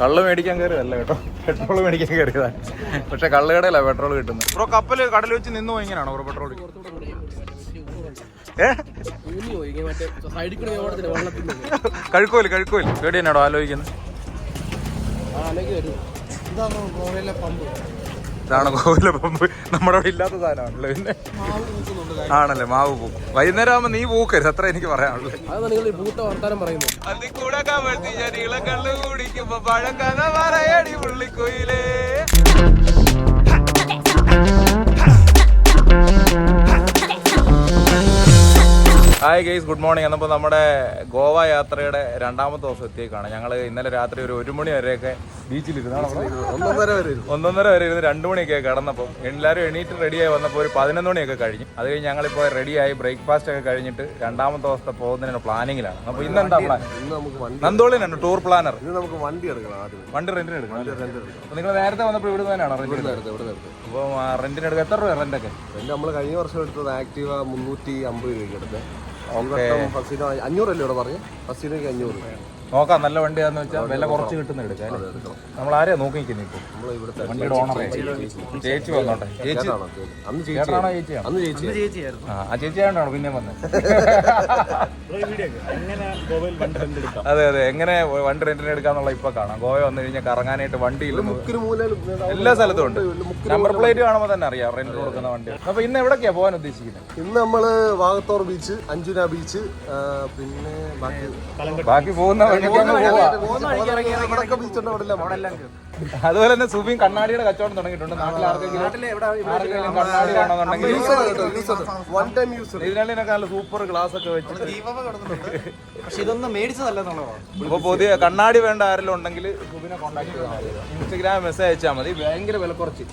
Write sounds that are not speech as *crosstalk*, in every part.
കള്ള് മേടിക്കാൻ കയറിയതല്ല കേട്ടോ. പെട്രോൾ മേടിക്കാൻ കയറിയതാണ്. പക്ഷെ കള്ളുകടയിലാണ് പെട്രോൾ കിട്ടുന്നത്. ബ്രോ കപ്പൽ കടൽ വെച്ച് നിന്നു ഇങ്ങനെയാണോ ബ്രോ പെട്രോൾ കഴുക്കോൽ കഴുക്കോൽ. പേടിയാണോ ആലോചിക്കുന്നത് ഇതാണ് ഗോവയിലെ പമ്പ് ഇതാണ് കോവില പമ്പ്? നമ്മുടെ അവിടെ ഇല്ലാത്ത സാധനമാണല്ലോ പിന്നെ. ആണല്ലേ മാവ് പൂക്കും. വൈകുന്നേരം ആകുമ്പോ നീ പൂക്കരുത് അത്ര എനിക്ക് പറയാനുള്ളത് അതാണ് നിങ്ങൾ പൂത്ത വർത്താനം പറയുന്നത്. അതിൽ കൂടെ കമഴ്ത്തി ഞാൻ ഇളക്കള്ളു കുടിക്കുമ്പോ പഴക്കഥ പറയടി പുള്ളിക്കൊയിലേ. Hi guys good morning. എന്നപ്പോൾ നമ്മുടെ ഗോവ യാത്രയുടെ രണ്ടാമത്തെ ദിവസം എത്തിയേക്കാണ്. ഞങ്ങൾ ഇന്നലെ രാത്രി ഒരു ഒരു മണി വരെയൊക്കെ ഒന്നൊന്നര വരെ ഒന്നൊന്നര വരെ ഇരുന്ന് രണ്ട് മണിയൊക്കെ കിടന്നപ്പോൾ എല്ലാവരും എണീറ്റ് റെഡിയായി വന്നപ്പോൾ ഒരു പതിനൊന്ന് മണിയൊക്കെ കഴിഞ്ഞു. അത് കഴിഞ്ഞ് ഞങ്ങളിപ്പോൾ റെഡിയായി ബ്രേക്ക്ഫാസ്റ്റ് ഒക്കെ കഴിഞ്ഞിട്ട് രണ്ടാമത്തെ ദിവസത്തെ പോകുന്നതിനുള്ള പ്ലാനിങ്ങിലാണ് അപ്പോൾ ഇന്ന് എന്താ പ്ലാൻ നന്ദോളിനാണ് ടൂർ പ്ലാനർ നമുക്ക് വണ്ടി എടുക്കണം ആദ്യം വണ്ടി റെന്റിന് എടുക്കണം നിങ്ങൾ നേരത്തെ വന്നപ്പോൾ ഇവിടെ തന്നെയാണോ അപ്പോൾ റെന്റിന് എടുക്കുക എത്ര രൂപ റെന്റൊക്കെ റെന്റ് നമ്മൾ കഴിഞ്ഞ വർഷം എടുത്തത് ആക്റ്റീവ മുന്നൂറ്റി അമ്പത് രൂപയ്ക്ക് എടുത്ത് ഈ വട്ടം ഫസ്റ്റിന് അഞ്ഞൂറല്ലേ ഇവിടെ പറഞ്ഞു? ഫസീനയ്ക്ക് അഞ്ഞൂറ്. നോക്കാം നല്ല വണ്ടിയാന്ന് വെച്ചാൽ വില കുറച്ച് കിട്ടുന്ന എടുക്കാം അല്ലേ? നമ്മൾ ആരെയാ നോക്കി നിൽക്കുന്നത് ഇപ്പോൾ നമ്മൾ ഇവിടുത്തെ വണ്ടിയുടെ ഓണർ ചേച്ചി വന്നോട്ടെ. ചേച്ചി ചേട്ടാണോ? അന്ന് ചേച്ചി ചേട്ടനാണോ ചേച്ചിയാണോ? അന്ന് ചേച്ചി ആ ആ ചേച്ചി ആണോ പിന്നെ വന്നത് അതെ അതെ. എങ്ങനെ വണ്ടി റെന്റിന് എടുക്കാന്നുള്ള ഇപ്പൊ കാണാം. ഗോവ വന്നു കഴിഞ്ഞാൽ കറങ്ങാനായിട്ട് വണ്ടി എല്ലാ സ്ഥലത്തും ഉണ്ട്. നമ്പർ പ്ലേറ്റ് കാണുമ്പോൾ തന്നെ അറിയാം റെന്റിന് കൊടുക്കുന്ന വണ്ടി. അപ്പൊ ഇന്ന് എവിടൊക്കെയാ പോകാൻ ഉദ്ദേശിക്കുന്നത്? ഇന്ന് നമ്മൾ വാഗത്തോർ ബീച്ച് അഞ്ജുന ബീച്ച് പിന്നെ ബാക്കി ബാക്കി പോകുന്ന അങ്ങ് പോവാ. ഉണ്ട് അവിടെ അതുപോലെ തന്നെ സുബിയും കണ്ണാടിയുടെ കച്ചവടം തുടങ്ങിയിട്ടുണ്ട്. നാട്ടിൽ ആർക്കെങ്കിലും നല്ല സൂപ്പർ ഗ്ലാസ് ഒക്കെ വെച്ച് പക്ഷെ ഇതൊന്നും മേടിച്ചതല്ലെന്നുള്ളതാണ് ഇപ്പൊ പുതിയ കണ്ണാടി വേണ്ട ആരെല്ലാം ഉണ്ടെങ്കിൽ സുബിനെ കോൺടാക്ട് ചെയ്താൽ ഇൻസ്റ്റഗ്രാം മെസ്സേജ് അയച്ചാൽ മതി. ഭയങ്കര വില കുറച്ച്.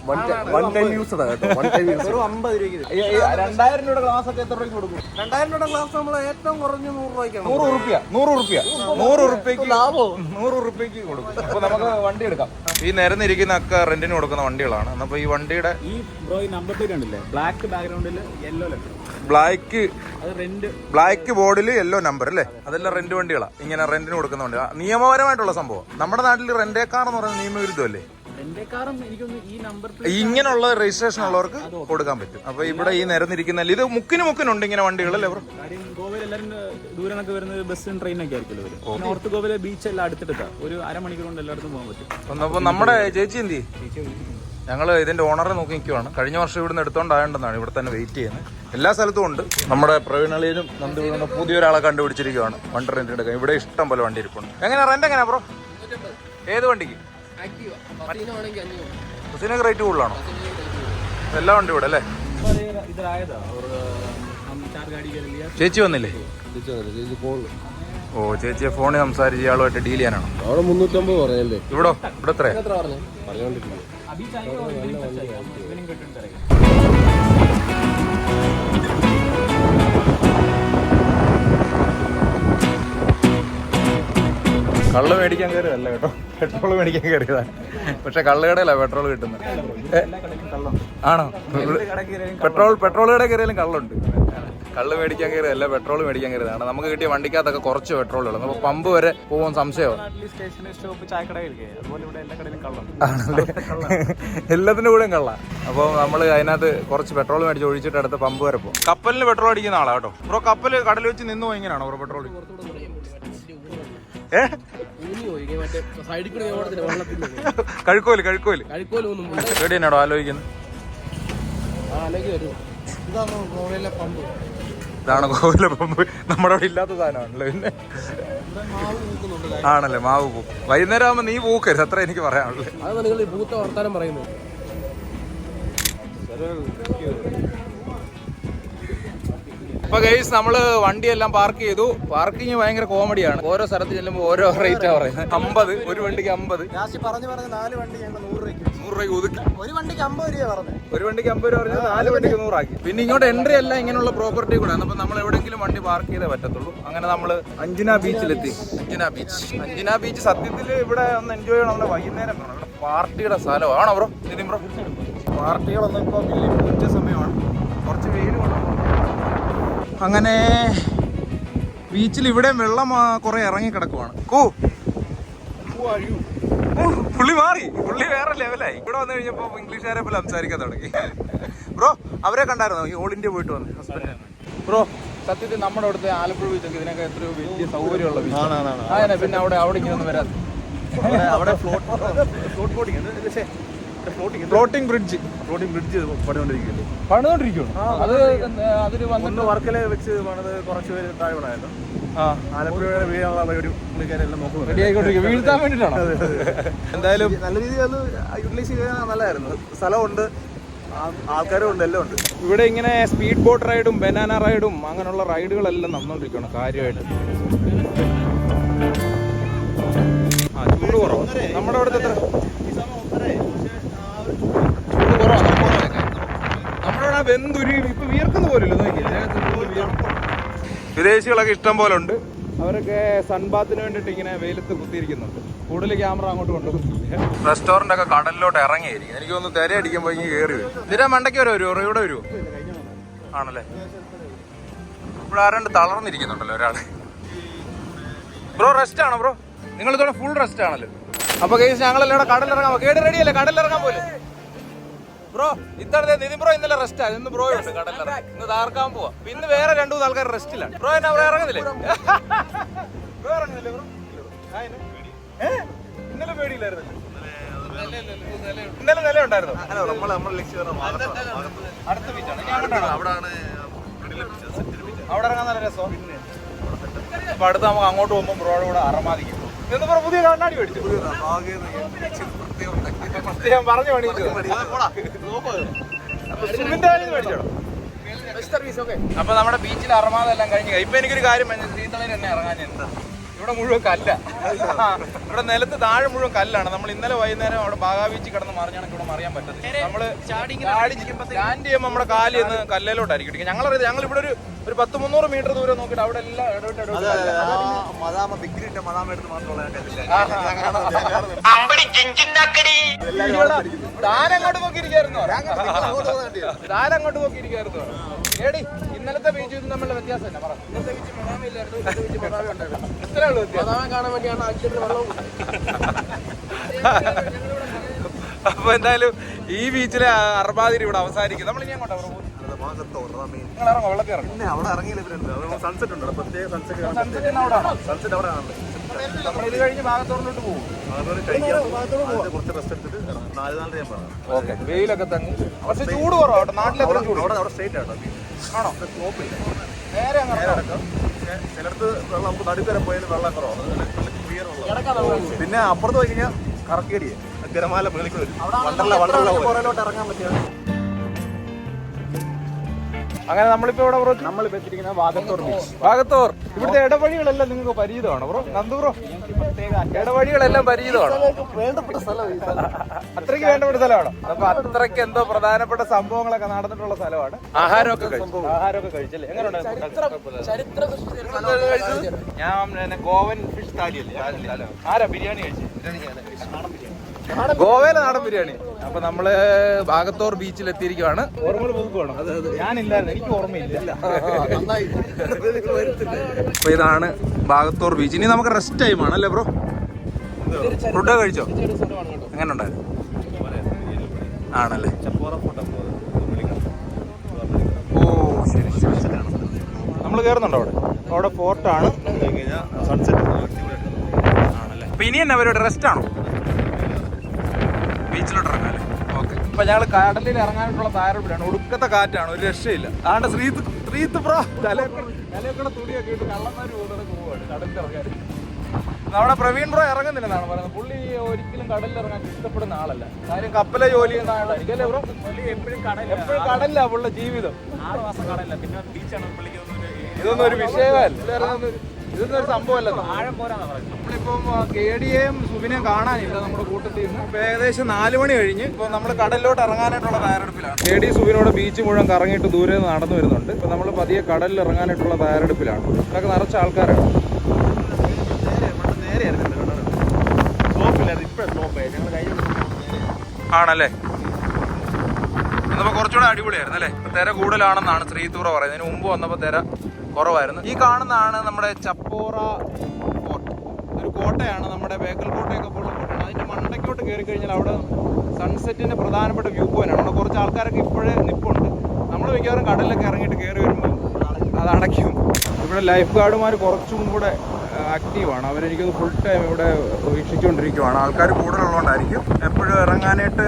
രണ്ടായിരം രൂപ ഗ്ലാസ് ഒക്കെ എത്ര രൂപയ്ക്ക് കൊടുക്കും? രണ്ടായിരം രൂപ ഗ്ലാസ് നമ്മൾ ഏറ്റവും കുറഞ്ഞ നൂറ് രൂപയ്ക്കാണ് നൂറ് റുപ്യ നൂറ് റുപ്യ നൂറ് റുപ്യക്ക് ലാഭോ? നൂറ് റുപ്യക്ക് കൊടുക്കും. അപ്പൊ നമുക്ക് വണ്ടി എടുക്കാം. ഈ നിരന്നിരിക്കുന്ന ഒക്കെ റെന്റിന് കൊടുക്കുന്ന വണ്ടികളാണ്. അപ്പൊ ഈ വണ്ടിയുടെ ഈ ബ്രോ ഈ നമ്പർ പ്ലേറ്റ് ബ്ലാക്ക് ബാക്ക്ഗ്രൗണ്ടിൽ യെല്ലോ ലെറ്റർ ബ്ലാക്ക് അത് റെന്റ് ബ്ലാക്ക് ബോർഡിൽ യെല്ലോ നമ്പർ അല്ലേ? അതെല്ലാം റെന്റ് വണ്ടികളാണ് ഇങ്ങനെ റെന്റിന് കൊടുക്കുന്ന വണ്ടി നിയമപരമായിട്ടുള്ള സംഭവം. നമ്മുടെ നാട്ടിൽ റെന്റേക്കാർ കാർ എന്ന് പറയുന്നത് നിയമവിരുദ്ധമല്ലേ? ഇങ്ങനെയുള്ള രജിസ്ട്രേഷൻ ഉള്ളവർക്ക് കൊടുക്കാൻ പറ്റും. അപ്പൊ ഇവിടെ ഈ നിരന്നിരിക്കുന്ന ഇത് മുക്കിന് മുക്കിനുണ്ട് ഇങ്ങനെ വണ്ടികളല്ലേ ബ്രോ ഗോവയിൽ എല്ലാവരും ദൂരെ നിന്നൊക്കെ വരുന്നത് ബസ്സും ട്രെയിനൊക്കെ ആയിരിക്കുമല്ലോ വരും നോർത്ത് ഗോവയിലെ ബീച്ച് എല്ലാം അടുത്തെടുക്കാം ഒരു അരമണിക്കൂർ കൊണ്ട് എല്ലായിടത്തും പോകാൻ പറ്റും. അപ്പൊ നമ്മുടെ ചേച്ചി എന്തി ഞങ്ങൾ ഇതിന്റെ ഓണറെ നോക്കി നിൽക്കുവാണ് കഴിഞ്ഞ വർഷം ഇവിടുന്ന് എടുത്തോണ്ടായോണ്ടെന്നാണ് ഇവിടെ തന്നെ വെയിറ്റ് ചെയ്യുന്നത്. എല്ലാ സ്ഥലത്തും ഉണ്ട്. നമ്മുടെ പ്രവീണളിയിലും നന്ദിവിടുന്ന പുതിയൊരാളെ കണ്ടുപിടിച്ചിരിക്കുവാണ്. വണ്ടി റെന്റ് എടുക്കാൻ ഇവിടെ ഇഷ്ടം പോലെ വണ്ടി ഇരിപ്പുണ്ട്. എങ്ങനെ റെന്റ് എങ്ങനെയാ ബ്രോ ഏത് വണ്ടിക്ക്? ബസ്സിനൊക്കെ റേറ്റ് കൂടുതലാണോ? എല്ലാ വണ്ടി ഇവിടെ അല്ലേ? ചേച്ചി വന്നില്ലേ? ഓ ചേച്ചിയെ ഫോണിൽ സംസാരിച്ച് ഇയാളുമായിട്ട് ഡീൽ ചെയ്യാനാണോ? അവിടെ ഇവിടോ? ഇവിടെ എത്ര പറഞ്ഞോണ്ടിരിക്കുന്നു. കള്ള് മേടിക്കാൻ കയറിയതല്ല കേട്ടോ. പെട്രോൾ മേടിക്കാൻ കയറിയതാണ്. പക്ഷെ കള്ളുകടയിലാണ് പെട്രോൾ കിട്ടുന്നത്? ആണോ? പെട്രോൾ പെട്രോൾ കടയിൽ കയറിയാലും കള്ളുണ്ട്. കള്ള് മേടിക്കാൻ കയറിയതല്ല പെട്രോൾ മേടിക്കാൻ കയറിയതാണ്. നമുക്ക് കിട്ടിയ വണ്ടിക്കകത്തൊക്കെ കുറച്ച് പെട്രോൾ ഉള്ളത് അപ്പോൾ പമ്പ് വരെ പോകാൻ സംശയമാണ് ആണല്ലേ? എല്ലാത്തിന്റെ കൂടെയും കള്ള. അപ്പോൾ നമ്മൾ അതിനകത്ത് കുറച്ച് പെട്രോൾ മേടിച്ച് ഒഴിച്ചിട്ട് അടുത്ത പമ്പ് വരെ പോകും കപ്പലിന് പെട്രോൾ അടിക്കുന്ന ആളാ കേട്ടോ. ബ്രോ കപ്പൽ കടലിൽ വെച്ച് നിന്നു ഇങ്ങനെയാണോ ബ്രോ പെട്രോൾ കഴുക്കോൽ കഴുക്കോൽ. കഴിക്കോലൊന്നും ആലോചിക്കുന്നു. ഇതാണ് ഗോവയിലെ പമ്പ്. നമ്മുടെ അവിടെ ഇല്ലാത്ത സാധനമാണല്ലോ പിന്നെ. ആണല്ലേ മാവ് പൂക്കും വൈകുന്നേരം ആകുമ്പോ നീ പൂക്കരുത് അത്ര എനിക്ക് പറയാനുള്ളൂ. ഇപ്പൊ ഗൈസ് നമ്മൾ വണ്ടിയെല്ലാം പാർക്ക് ചെയ്തു. പാർക്കിംഗ് ഭയങ്കര കോമഡിയാണ് ഓരോ സ്ഥലത്ത് ചെല്ലുമ്പോൾ ഓരോ റേറ്റാ പറയുന്നത്. അമ്പത് ഒരു വണ്ടിക്ക് അമ്പത്. നൂറ് ഒതുക്കി. ഒരു വണ്ടിക്ക് അമ്പത് രൂപ പറഞ്ഞു ഒരു വണ്ടിക്ക് അമ്പത് രൂപ പറഞ്ഞാൽ നാല് വണ്ടിക്ക് നൂറാക്കി. പിന്നെ ഇങ്ങോട്ട് എൻട്രി അല്ല ഇങ്ങനെയുള്ള പ്രോപ്പർട്ടി കൂടെ അപ്പൊ നമ്മൾ എവിടെയെങ്കിലും വണ്ടി പാർക്ക് ചെയ്തേ പറ്റത്തുള്ളൂ. അങ്ങനെ നമ്മൾ അഞ്ജന ബീച്ചിലെത്തി അഞ്ജന ബീച്ച് അഞ്ജന ബീച്ച് സത്യത്തിൽ ഇവിടെ ഒന്ന് എൻജോയ് ചെയ്യണം. നമ്മുടെ വൈകുന്നേരം ഇവിടെ പാർട്ടിയുടെ സ്ഥലമാണോ ബ്രോ നിതിൻ ബ്രോ പാർട്ടികളൊന്നും ഇപ്പോൾ വലിയ ഉച്ച സമയമാണ്. കുറച്ച് വെയിൽ അങ്ങനെ ബീച്ചിൽ ഇവിടെ വെള്ളം കുറെ ഇറങ്ങി കിടക്കുവാണ്. കൂ. ഓ, പുള്ളി മാറി. പുള്ളി വേറെ ലെവലായി ഇവിടെ വന്നു കഴിഞ്ഞപ്പോ ഇംഗ്ലീഷുകാരെ പോലെ സംസാരിക്കാൻ തുടങ്ങി. ബ്രോ അവരെ കണ്ടായിരുന്നോ? ഈ ഓൾ ഇന്ത്യ പോയിട്ട് വന്നു. ഹസ്ബൻഡ്. ബ്രോ സത്യത്തിൽ നമ്മുടെ അവിടുത്തെ ആലപ്പുഴ ബീച്ചൊക്കെ ഇതിനൊക്കെ എത്രയോ വലിയ സൗകര്യമുള്ള ബീച്ച് പിന്നെ അവിടെ അവിടെ ഇങ്ങനെ ഒന്നും വരാതെ അവിടെ float float boating floating bridge floating bridge പണിതുകൊണ്ടിരിക്കുന്നു പണിതോണ്ടിരിക്കുന്നു. അത് അതിന് ഒന്ന് വന്നിട്ട് വർക്കല വെച്ച് പണിത് കുറച്ച് പേര് താഴെ ആയിക്കൊണ്ടിരിക്കും വീഴ്ത്താൻ വേണ്ടിട്ടാണോ? എന്തായാലും നല്ല രീതിയിൽ അത് യൂട്ടിലൈസ് ചെയ്യാൻ നല്ലതായിരുന്നു. സ്ഥലമുണ്ട്. ആൾക്കാരും ഉണ്ട് എല്ലാം ഉണ്ട്. ഇവിടെ ഇങ്ങനെ സ്പീഡ് ബോട്ട് റൈഡും ബനാന റൈഡും അങ്ങനെയുള്ള റൈഡുകളെല്ലാം നന്നോണ്ടിരിക്കണം കാര്യമായിട്ട്. ആ ചൂട് കുറവ്. നമ്മുടെ അവിടുത്തെ എത്ര ചൂട് കുറവാണ് നമ്മുടെ അവിടെ വെന്തുരി ഇപ്പൊ വിയർക്കുന്ന പോലില്ല വിദേശികളൊക്കെ ഇഷ്ടം പോലെ ഉണ്ട്. അവരൊക്കെ സൺബാത്തിന് വേണ്ടിട്ട് ഇങ്ങനെ വെയിലത്ത് കുത്തിയിരിക്കുന്നുണ്ട്. കൂടുതൽ ക്യാമറ അങ്ങോട്ട് കൊണ്ടുപോകും റെസ്റ്റോറന്റ് ഒക്കെ കടലിലോട്ട് ഇറങ്ങിയിരിക്കും എനിക്ക് തോന്നുന്നു തിര അടിക്കുമ്പോൾ ഇങ്ങനെ കയറി വരും. ഇതിന്റെ മണ്ടയ്ക്ക് വരെ വരുമോ ഇവിടെ വരുമോ ആണല്ലേ. ഇവിടെ ആരാണ്ട് തളർന്നിരിക്കുന്നുണ്ടല്ലോ ഒരാൾ. ബ്രോ റെസ്റ്റ് ആണോ ബ്രോ? നിങ്ങൾ ഇതോടെ ഫുൾ റെസ്റ്റ് ആണല്ലോ. അപ്പൊ കേസ് ഞങ്ങളെല്ലാം കടലിറങ്ങാൻ കേട് റെഡിയല്ലേ കടലിറങ്ങാൻ പോലെ ബ്രോ ഇത്തവണത്തെ നിതിൻ ബ്രോ ഇന്നലെ റെസ്റ്റ് ആയി ഇന്ന് ബ്രോ ഉണ്ട് കടലിൽ ഇന്ന് താർക്കാൻ പോവാ. ഇന്ന് വേറെ രണ്ടു മൂന്ന് ആൾക്കാർ റെസ്റ്റിലാണ് ബ്രോ എന്നാ ഇറങ്ങുന്നില്ലേ? Bro *laughs* ഇറങ്ങുന്നില്ലേ bro? ഇന്നലെ പേടിയില്ലായിരുന്നല്ലോ. ഇന്നലെ നില ഉണ്ടായിരുന്നു? നമ്മൾ നമ്മൾ ലക്ഷ്യം അടുത്ത ബീച്ചാണ് ഞാൻ കണ്ടാണോ അവിടാണ് അവിടെ ഇറങ്ങാൻ നല്ല രസം അപ്പൊ അടുത്ത് നമുക്ക് അങ്ങോട്ട് പോകുമ്പോൾ ബ്രോയുടെ കൂടെ അറമാദിക്കും എന്ന് പറഞ്ഞ പുതിയ കണ്ണാടി മേടിച്ചു. പറഞ്ഞു മേടിച്ചോ? അപ്പൊ നമ്മുടെ ബീച്ചിൽ അറമാതെല്ലാം കഴിഞ്ഞു. ഇപ്പൊ എനിക്കൊരു കാര്യം ശ്രീതളയിൽ തന്നെ ഇറങ്ങാൻ എന്താ? ഇവിടെ മുഴുവൻ കല്ല. ഇവിടെ നിലത്ത് താഴെ മുഴുവൻ കല്ലാണ്. നമ്മൾ ഇന്നലെ വൈകുന്നേരം അവിടെ ബാഗാ ബീച്ചിൽ കിടന്ന് മറിഞ്ഞാണ് ഇവിടെ മറിയാൻ പറ്റത്തില്ല നമ്മൾ സ്റ്റാൻഡ് ചെയ്യുമ്പോൾ നമ്മുടെ കാലിൽ നിന്ന് കല്ലിലോട്ടായിരിക്കും ഇടിക്കുക ഞങ്ങൾ ഞങ്ങൾ ഇവിടെ ഒരു ഒരു പത്ത് മുന്നൂറ് മീറ്റർ ദൂരം നോക്കിയിട്ട് അവിടെ എല്ലാം ഇടവിട്ട് ഇടവിട്ട് താനങ്ങോട്ട് നോക്കിയിരിക്കായിരുന്നു? താനങ്ങോട്ട് നോക്കിയിരിക്കായിരുന്നു? ഏടി ഇന്നലത്തെ ബീച്ചും തമ്മിലുള്ള വ്യത്യാസം തന്നെ പറ. ഇന്നത്തെ ബീച്ച് മണാമില്ലായിരുന്നു ഇന്നത്തെ ബീച്ച് മണാമി ഉണ്ടായിരുന്നു ഇത്രേ ഉള്ളൂ കാണാൻ വേണ്ടിയാണ് വെള്ളം അപ്പൊ എന്തായാലും ഈ ബീച്ചിലെ അർബാദിരി ഇവിടെ അവസാനിക്കും നമ്മൾ ഇനി അങ്ങോട്ടാ പിന്നെ അവിടെ ഇറങ്ങിയില്ല സൺസെറ്റ് ഉണ്ട് അവിടെ പ്രത്യേക സൺസെറ്റ് സൺസെറ്റ് അവിടെ ഇത് കഴിഞ്ഞ് പോകും കുറച്ച് റെസ്റ്റ് എടുത്തിട്ട്. നാല് നാലര ഞാൻ പറയാം ഓക്കെ വെയിലൊക്കെ തങ്ങി. പക്ഷെ ചൂട് കുറവാട്ടോ നാട്ടിലെ എത്ര ചൂട്. അവിടെ അവിടെ സ്ട്രേറ്റ് ആട്ടോ ആണോ? നേരെ ചിലടത്ത് നമുക്ക് നടുക്കര പോയാലും വെള്ളം കുറവാണ്. ക്ലിയർ പിന്നെ അപ്പുറത്ത് പോയി കഴിഞ്ഞാൽ കറക്കേടിയെ തിരമാല മേളിക്ക് വരും. വണ്ടർല വണ്ടർല പുറയിലോട്ട് ഇറങ്ങാൻ പറ്റിയ അങ്ങനെ നമ്മളിപ്പോ ഇവിടെ ബ്രോ നമ്മൾ എത്തിയിരിക്കുന്ന വാഗത്തോർ ബീച്ച് വാഗത്തോർ. ഇവിടുത്തെ ഇടവഴികളെല്ലാം നിങ്ങൾക്ക് പരിചിതമാണ് ബ്രോ നന്ദു ബ്രോ ഇടവഴികളെല്ലാം പരിചിതമാണ് വേണ്ടപ്പെട്ട സ്ഥലം. അത്രയ്ക്ക് വേണ്ടപ്പെട്ട സ്ഥലമാണ്. അപ്പൊ അത്രയ്ക്ക് എന്തോ പ്രധാനപ്പെട്ട സംഭവങ്ങളൊക്കെ നടന്നിട്ടുള്ള സ്ഥലമാണ്. ആഹാരമൊക്കെ ആഹാരമൊക്കെ കഴിച്ചല്ലേ? എങ്ങനെയുണ്ടായിരുന്നു ഞാൻ കോവൻ ഗോവൻ ഫിഷ് താലി അല്ലേ ആരാ ബിരിയാണി കഴിച്ചു? ഗോവയിലെ നാടൻ ബിരിയാണി. അപ്പൊ നമ്മൾ ഭാഗത്തോർ ബീച്ചിൽ എത്തിയിരിക്കുവാണ് അപ്പൊ ഇതാണ് ഭാഗത്തോർ ബീച്ച് ഇനി നമുക്ക് റെസ്റ്റ് ടൈം ആണ് അല്ലേ ബ്രോ ഫുഡ് കഴിച്ചോ? എങ്ങനെ ഉണ്ടായിരുന്നു ആണല്ലേ? ഓ ശരി ശരി നമ്മൾ കയറുന്നുണ്ടോ അവിടെ? അവിടെ ഫോർട്ടാണ് സൺസെറ്റ് ആണല്ലേ? അപ്പൊ ഇനി തന്നെ അവരുടെ റെസ്റ്റ് ആണോ? ബീച്ചിലോട്ട് ഇറങ്ങാല്ലേ ഓക്കെ. ഇപ്പൊ ഞങ്ങൾ കടലിൽ ഇറങ്ങാനായിട്ടുള്ള തയ്യാറെടുപ്പിലാണ് ഒടുക്കത്തെ കാറ്റാണ് ഒരു രക്ഷയില്ല. ആണ്ട് ശ്രീത്ത് ശ്രീത്ത് പ്രോ തലയൊക്കെ തുണിയൊക്കെ ഇട്ട് കള്ളന്മാര് പോകുന്നത് പോവാണ് കടലിൽ ഇറങ്ങാൻ നമ്മുടെ പ്രവീൺ ബ്രോ ഇറങ്ങുന്നില്ലെന്നാണ് പറയുന്നത്. പുള്ളി ഒരിക്കലും കടലിൽ ഇറങ്ങാൻ ഇഷ്ടപ്പെടുന്ന ആളല്ല. കാര്യം കപ്പല ജോലി ചെയ്യുന്ന ആളായിരിക്കും ബ്രോ? എപ്പോഴും എപ്പോഴും കടലില്ല പുള്ള ജീവിതം. ആറ് മാസം കടലില്ല പിന്നെ ബീച്ചാണ് പുള്ളിക്ക് ഇതൊന്നും ഒരു വിഷയമല്ല. ഇതൊന്നും ഒരു സംഭവമല്ല പറയുന്നത്. നമ്മളിപ്പം കെ ഡി എയും സുബിനെയും കാണാനില്ല നമ്മുടെ കൂട്ടത്തിൽ നിന്ന്. ഇപ്പൊ ഏകദേശം നാല് മണി കഴിഞ്ഞ് ഇപ്പൊ നമ്മൾ കടലിലോട്ട് ഇറങ്ങാനായിട്ടുള്ള തയ്യാറെടുപ്പിലാണ്. കെ ഡി സുബിനോട് ബീച്ച് മുഴുവൻ കറങ്ങിയിട്ട് ദൂരെ നിന്ന് നടന്നു വരുന്നുണ്ട്. ഇപ്പൊ നമ്മൾ പതിയെ കടലിൽ ഇറങ്ങാനായിട്ടുള്ള തയ്യാറെടുപ്പിലാണ്. ഇതൊക്കെ നിറച്ച ആൾക്കാരാണ്. ആണല്ലേ? അന്നപ്പോ കുറച്ചുകൂടെ അടിപൊളിയായിരുന്നു അല്ലേ? ഇപ്പൊ തിര കൂടുതലാണെന്നാണ് ശ്രീതൂറ പറയുന്നത്. ഇതിന് മുമ്പ് വന്നപ്പോൾ തിര കുറവായിരുന്നു. ഈ കാണുന്നതാണ് നമ്മുടെ ചപ്പോറ ഫോർട്ട് ഒരു കോട്ടയാണ്. നമ്മുടെ ബേക്കൽ കോട്ടയൊക്കെ പോലുള്ള കോട്ടയാണ്. അതിന്റെ മണ്ടയ്ക്കോട്ട് കയറി കഴിഞ്ഞാൽ അവിടെ സൺസെറ്റിന്റെ പ്രധാനപ്പെട്ട വ്യൂ പോയിന്റ് ആണ്. അവിടെ കുറച്ച് ആൾക്കാരൊക്കെ ഇപ്പോഴേ നിപ്പുണ്ട്. നമ്മൾ മിക്കവാറും കടലിലൊക്കെ ഇറങ്ങിയിട്ട് കയറി വരുമ്പോൾ അത് അടയ്ക്കും. ഇവിടെ ലൈഫ് ഗാർഡുമാർ കുറച്ചും കൂടെ ആക്റ്റീവാണ് അവരെനിക്കൊന്ന് ഫുൾ ടൈം ഇവിടെ വീക്ഷിച്ചുകൊണ്ടിരിക്കുവാണ്. ആൾക്കാർ കൂടുതലുള്ളതുകൊണ്ടായിരിക്കും. എപ്പോഴും ഇറങ്ങാനായിട്ട്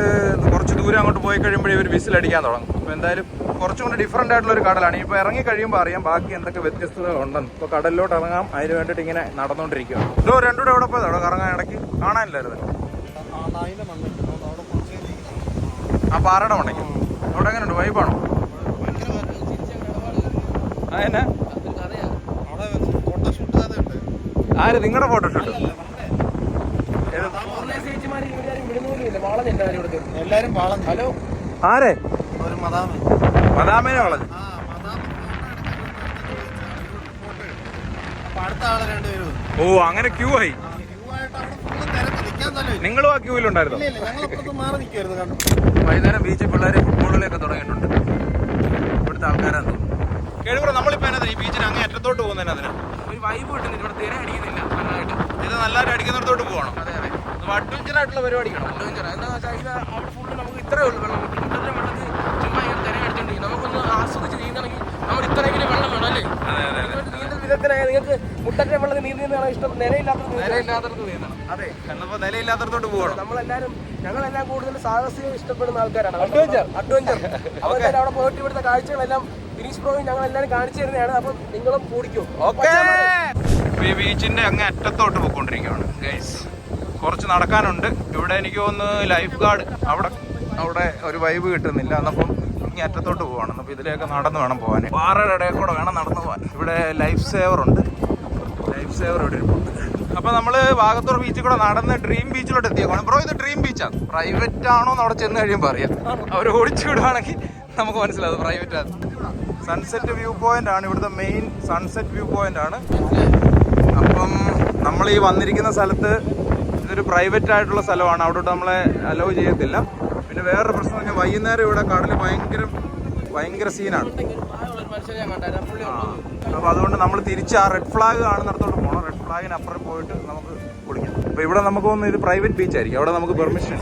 കുറച്ച് ദൂരം അങ്ങോട്ട് പോയി കഴിയുമ്പോഴേ ഇവർ വിസിലടിക്കാൻ തുടങ്ങും. അപ്പോൾ എന്തായാലും കുറച്ചും കൂടി ഡിഫറെന്റ് ആയിട്ടുള്ള ഒരു കടലാണ്. ഇപ്പോൾ ഇറങ്ങി കഴിയുമ്പോൾ അറിയാം ബാക്കി എന്തൊക്കെ വ്യത്യസ്തത ഉണ്ടെന്ന് ഇപ്പോൾ കടലിലോട്ട് ഇറങ്ങാം. അതിന് വേണ്ടിയിട്ട് ഇങ്ങനെ നടന്നുകൊണ്ടിരിക്കുക ഇതോ രണ്ടുകൂടെ എവിടെ പോയത്. അവിടെ കറങ്ങാൻ ഇടയ്ക്ക് കാണാനില്ലായിരുന്നു. ആ പാറയുടെ മണ്ടയ്ക്ക്. അവിടെ എങ്ങനെയുണ്ട്? വൈബാണോ? കഥയുണ്ട് ആര്? നിങ്ങളുടെ ഫോട്ടോഷൂട്ട് എല്ലാരും പാളം ഹലോ ആരെ? മദാമേനെ വളഞ്ഞു ഓ അങ്ങനെ ക്യൂ ആയി. നിങ്ങളും ആ ക്യൂവിലുണ്ടായിരുന്നോ ഇല്ല ഇല്ല ഞങ്ങളപ്പുറത്ത് മാറി നിൽക്കായിരുന്നു കണ്ടു? വൈകുന്നേരം ബീച്ചിൽ പിള്ളേര് ഫുട്ബോളിലൊക്കെ തുടങ്ങിയിട്ടുണ്ട്. ഇവിടുത്തെ ആൾക്കാരാണ് കേഴുപുറം നമ്മളിപ്പോ എന്നാ ഈ ബീച്ചിന് അങ്ങേ അറ്റത്തോട്ട് പോകുന്നതിന് അതിന്? ഒരു വൈബ് കിട്ടുന്നില്ല ഇവിടെ തിര അടിക്കുന്നില്ല നന്നായിട്ട്. ഇത് നല്ലതായിട്ട് അടിക്കുന്നിടത്തോട്ട് പോകണം. അതെ അതെ. അഡ്വഞ്ചർ ആയിട്ടുള്ള പരിപാടിയാണ്? അഡ്വഞ്ചർ എന്താ വെച്ചാൽ ഇത് അവിടെ ഫുള്ള് നമുക്ക് ഇത്രേ ഉള്ളൂ വെള്ളം മുട്ടത്തെ വെള്ളത്തിൽ ചുമ്മാ ഇങ്ങനെ തിര അടിച്ചോണ്ടിരിക്കും നമുക്കൊന്ന് ആസ്വദിച്ച് നീന്തണമെങ്കിൽ നമ്മൾ ഇത്രയെങ്കിലും വെള്ളം വേണം അല്ലേ അതെ അതെ അതെ ഇതുകൊണ്ട് നീന്തൽ നിങ്ങൾക്ക് നീന്തുന്നതാണ് ഇഷ്ടം? നിലയില്ലാത്തത് നീന്തൽ. നിലയില്ലാത്തടത്ത് നീന്തണം. അതെ. നിലയില്ലാത്തടത്തോട്ട് പോകണം നമ്മളെല്ലാരും ഞങ്ങളെല്ലാം കൂടുതൽ സാഹസികം ഇഷ്ടപ്പെടുന്ന ആൾക്കാരാണ്. അഡ്വഞ്ചർ അഡ്വഞ്ചർ *laughs* അവിടെ പോയിട്ട് ഇവിടുത്തെ കാഴ്ചകളെല്ലാം ഫിനിഷ് പ്രോയും ഞങ്ങൾ എല്ലാവരും കാണിച്ചു തരുന്നതാണ്. അപ്പം നിങ്ങളും കൂടിക്കും. ഓക്കേ ഈ ബീച്ചിന്റെ അങ്ങ് അറ്റത്തോട്ട് പോയിക്കൊണ്ടിരിക്കുകയാണ്. ഗൈസ് കുറച്ച് നടക്കാനുണ്ട്. ഇവിടെ എനിക്ക് തോന്നുന്നു ലൈഫ് ഗാർഡ് അവിടെ അവിടെ ഒരു വൈബ് കിട്ടുന്നില്ല. എന്നപ്പം ഇങ്ങനെ അറ്റത്തോട്ട് പോവാണ്. അപ്പോൾ ഇതിലേക്ക് നടന്നു വേണം പോകാൻ പാറയുടെ ഇടയിൽ കൂടെ വേണം നടന്നു പോകാൻ ഇവിടെ ലൈഫ് സേവർ ഉണ്ട്. ലൈഫ് സേവർ ഇവിടെ ഉണ്ട്. അപ്പോൾ നമ്മൾ വാഗത്തൂർ ബീച്ചിൽ കൂടെ നടന്ന് ഡ്രീം ബീച്ചിലോട്ട് എത്തിയേക്കാണ് ബ്രോ ഇത് ഡ്രീം ബീച്ചാണ് പ്രൈവറ്റ് ആണോ എന്ന് അവിടെ ചെന്ന് കഴിയുമ്പോൾ അറിയാം. അവർ ഓടിച്ചു വിടുവാണെങ്കിൽ നമുക്ക് മനസ്സിലാവും പ്രൈവറ്റ് ആണ്. സൺസെറ്റ് വ്യൂ പോയിന്റ് ആണ് ഇവിടുത്തെ മെയിൻ സൺസെറ്റ് വ്യൂ പോയിന്റ് ആണ്. അപ്പം നമ്മൾ ഈ വന്നിരിക്കുന്ന സ്ഥലത്ത് ഇതൊരു പ്രൈവറ്റ് ആയിട്ടുള്ള സ്ഥലമാണ്. അവിടോട്ട് നമ്മളെ അലോ ചെയ്യത്തില്ല. പിന്നെ വേറൊരു പ്രശ്നം പറഞ്ഞാൽ വൈകുന്നേരം ഇവിടെ കടൽ ഭയങ്കര ഭയങ്കര സീനാണ് അപ്പോൾ അതുകൊണ്ട് നമ്മൾ തിരിച്ച് ആ റെഡ് ഫ്ലാഗ് കാണുന്നിടത്തോട്ട് പോകണം റെഡ് ഫ്ലാഗിന് അപ്പുറം പോയിട്ട് നമുക്ക് കുളിക്കാം. അപ്പോൾ ഇവിടെ നമുക്ക് ഒന്ന് ഇത് പ്രൈവറ്റ് ബീച്ച് ആയിരിക്കും. അവിടെ നമുക്ക് പെർമിഷൻ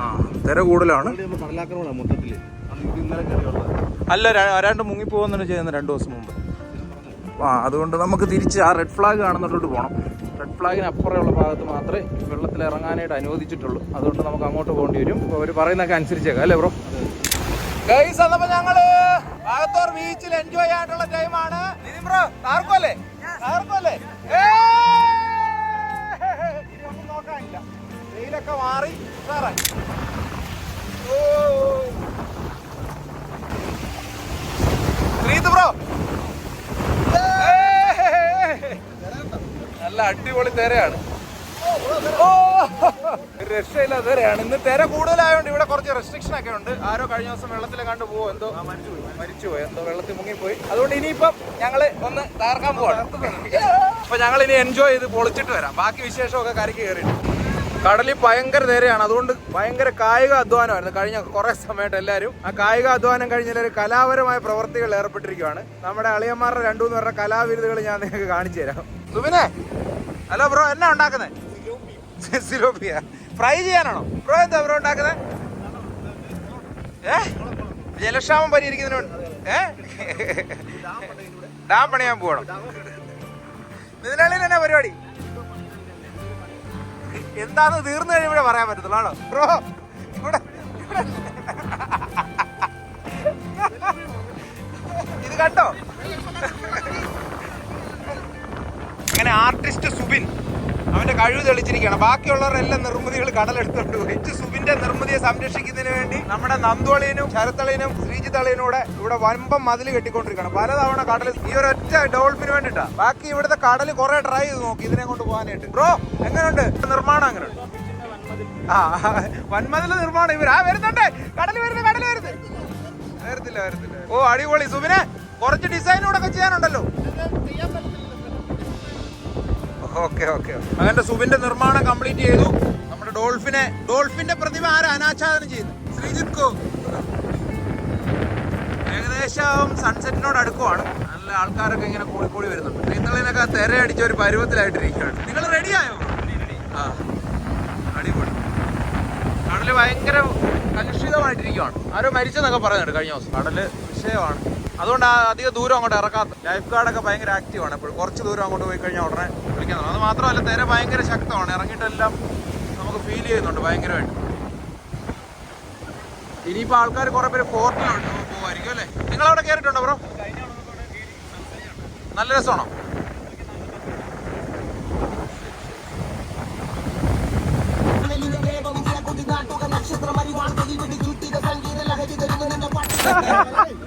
ആ തിര കൂടുതലാണ്. അല്ല രണ്ട് മുങ്ങിപ്പോകുന്നതിന് ചെയ്യുന്ന രണ്ട് ദിവസം മുമ്പ്. ആ അതുകൊണ്ട് നമുക്ക് തിരിച്ച് ആ റെഡ് ഫ്ലാഗ് കാണുന്നിടത്തോട്ട് പോകണം റെഡ് ഫ്ലാഗിന് അപ്പുറമുള്ള ഭാഗത്ത് മാത്രമേ വെള്ളത്തിൽ ഇറങ്ങാനായിട്ട് അനുവദിച്ചിട്ടുള്ളൂ. അതുകൊണ്ട് നമുക്ക് അങ്ങോട്ട് പോകേണ്ടി വരും. അവർ പറയുന്നൊക്കെ അനുസരിച്ചേക്കാം അല്ലേ ബ്രോ? ഗൈസ് അതപ്പോ ഞങ്ങൾ ഭാഗത്തോർ ബീച്ചിൽ എൻജോയ് ചെയ്യാനുള്ള ടൈമാണ് ബ്രോ നോക്കാനില്ല. മാറി സാറേ ഓ ശ്രീത് ബ്രോ നല്ല അടിപൊളി തിരയാണ്. രക്ഷയില്ല ഒരു തിരയാണ്. ഇന്ന് തിര കൂടുതലായതുകൊണ്ട് ഇവിടെ കുറച്ച് റെസ്ട്രിക്ഷൻ ഒക്കെ ഉണ്ട്. ആരോ കഴിഞ്ഞ ദിവസം വെള്ളത്തിൽ കണ്ടു പോകും എന്തോ? മരിച്ചുപോയി എന്തോ വെള്ളത്തിൽ മുങ്ങിപ്പോയി. അതുകൊണ്ട് ഇനിയിപ്പം ഞങ്ങൾ ഒന്ന് തകർക്കാൻ പോവാണ്. അപ്പൊ ഞങ്ങൾ ഇനി എൻജോയ് ചെയ്ത് പൊളിച്ചിട്ട് വരാം. ബാക്കി വിശേഷമൊക്കെ കരക്ക് കയറിയിട്ട് കടലിൽ ഭയങ്കര നേരെയാണ്. അതുകൊണ്ട് ഭയങ്കര കായിക അധ്വാനമായിരുന്നു. കഴിഞ്ഞ കുറെ സമയമായിട്ട് എല്ലാവരും ആ കായിക അധ്വാനം കഴിഞ്ഞ ഒരു കലാപരമായ പ്രവർത്തികൾ ഏർപ്പെട്ടിരിക്കുകയാണ് നമ്മുടെ അളിയന്മാരുടെ രണ്ടു മൂന്ന് പേരുടെ കലാവിരുദ്ധകൾ ഞാൻ നിങ്ങൾക്ക് കാണിച്ചു തരാം. സുബിനെ ഹലോ ബ്രോ എന്നാ ഉണ്ടാക്കുന്നത് സിലോപ്പിയ. ഫ്രൈ ചെയ്യാനാണോ? ബ്രോ എന്താ ബ്രോ ഉണ്ടാക്കുന്നത് ഏ? ജലക്ഷാമം പരിഹരിക്കുന്നതിന് ഏ? ഡാം പണിയാൻ പോകണം ഇതിനുള്ളിൽ എന്നാ പരിപാടി? എന്താന്ന് തീർന്നു കഴിയുമ്പോഴേ പറയാൻ പറ്റത്തുള്ളൂ ബ്രോ ഇത് കണ്ടോ? അങ്ങനെ ആർട്ടിസ്റ്റ് സുബിൻ അവന്റെ കഴിവ് തെളിച്ചിരിക്കുകയാണ്. ബാക്കിയുള്ളവരെല്ലാം നിർമ്മിതികൾ കടലെടുത്തോണ്ട് എച്ച് സുബിന്റെ നിർമ്മിതിയെ സംരക്ഷിക്കുന്നതിന് വേണ്ടി നമ്മുടെ നന്ദോളിനും ശരത്തളിനും ശ്രീജിത്തളിനും കൂടെ ഇവിടെ വമ്പം മതിൽ കെട്ടിക്കൊണ്ടിരിക്കുകയാണ്. പലതവണ കടൽ ഈ ഒറ്റ ഡോൾഫിന് വേണ്ടിട്ടാ ബാക്കി ഇവിടുത്തെ കടൽ കുറെ ട്രൈ ചെയ്ത് നോക്കി. ഇതിനെ കൊണ്ട് പോകാനായിട്ട്. ബ്രോ എങ്ങനെയുണ്ട് നിർമ്മാണം അങ്ങനെ ആ വൻമതിൽ നിർമ്മാണം. ഇവർ ആ വരുന്നുണ്ട്. കടൽ വരുന്നു കടൽ വരുന്നു. വരത്തില്ല വരത്തില്ല. ഓ അടിപൊളി. സുബിനെ കുറച്ച് ഡിസൈനൂടെ ഒക്കെ ചെയ്യാനുണ്ടല്ലോ. ഓക്കെ ഓക്കെ അങ്ങനെ സുബിന്റെ നിർമ്മാണം കംപ്ലീറ്റ് ചെയ്തു. നമ്മുടെ ഡോൾഫിനെ ഡോൾഫിന്റെ പ്രതിമ ആരാ? അനാച്ഛാദനം ചെയ്യുന്നു. ശ്രീജിത് കോ ഏകദേശം സൺസെറ്റിനോട് അടുക്കുവാണ്. നല്ല ആൾക്കാരൊക്കെ ഇങ്ങനെ കൂടിക്കൂടി കൂടി വരുന്നുണ്ട്. നിങ്ങളിനൊക്കെ തെരയടിച്ച ഒരു പരുവത്തിലായിട്ടിരിക്കുകയാണ്. നിങ്ങൾ റെഡിയായോ ആ. അടിപൊളി. കടൽ ഭയങ്കര കലുഷിതമായിട്ടിരിക്കുകയാണ് ആരോ മരിച്ചെന്നൊക്കെ പറയുന്നുണ്ട് കഴിഞ്ഞ ദിവസം. കടൽ വിഷയമാണ്. അതുകൊണ്ട് ആ അധിക ദൂരം അങ്ങോട്ട് ഇറക്കാത്ത ലൈഫ് ഗാർഡൊക്കെ ഭയങ്കര ആക്റ്റീവാണ് ഇപ്പോൾ കുറച്ച് ദൂരം അങ്ങോട്ട് പോയി കഴിഞ്ഞാൽ ഉടനെ വിളിക്കുന്നത് അത് മാത്രമല്ല തിര ഭയങ്കര ശക്തമാണ്. ഇറങ്ങിയിട്ടെല്ലാം നമുക്ക് ഫീൽ ചെയ്യുന്നുണ്ട് ഭയങ്കരമായിട്ട്. ഇനിയിപ്പോൾ ആൾക്കാർ കുറേ പേര് ഫോർട്ടിലുണ്ട് പോകുമായിരിക്കും അല്ലേ? നിങ്ങൾ അവിടെ കയറിയിട്ടുണ്ടോ ബ്രോ നല്ല രസമാണോ? *laughs* *laughs*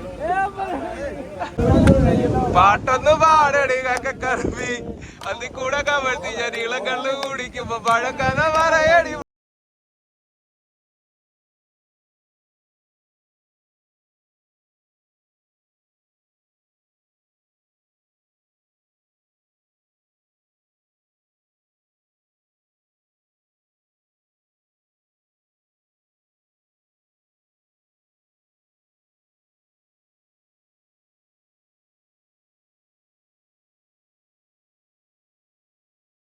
പാട്ടൊന്ന് പാടടി കക്കറമ്പി അതിൽ കൂടെ കമഴ്ത്തി ഞാൻ ഇളം കള്ളു കുടിക്കുമ്പോ പഴക്കഥ പറയടി.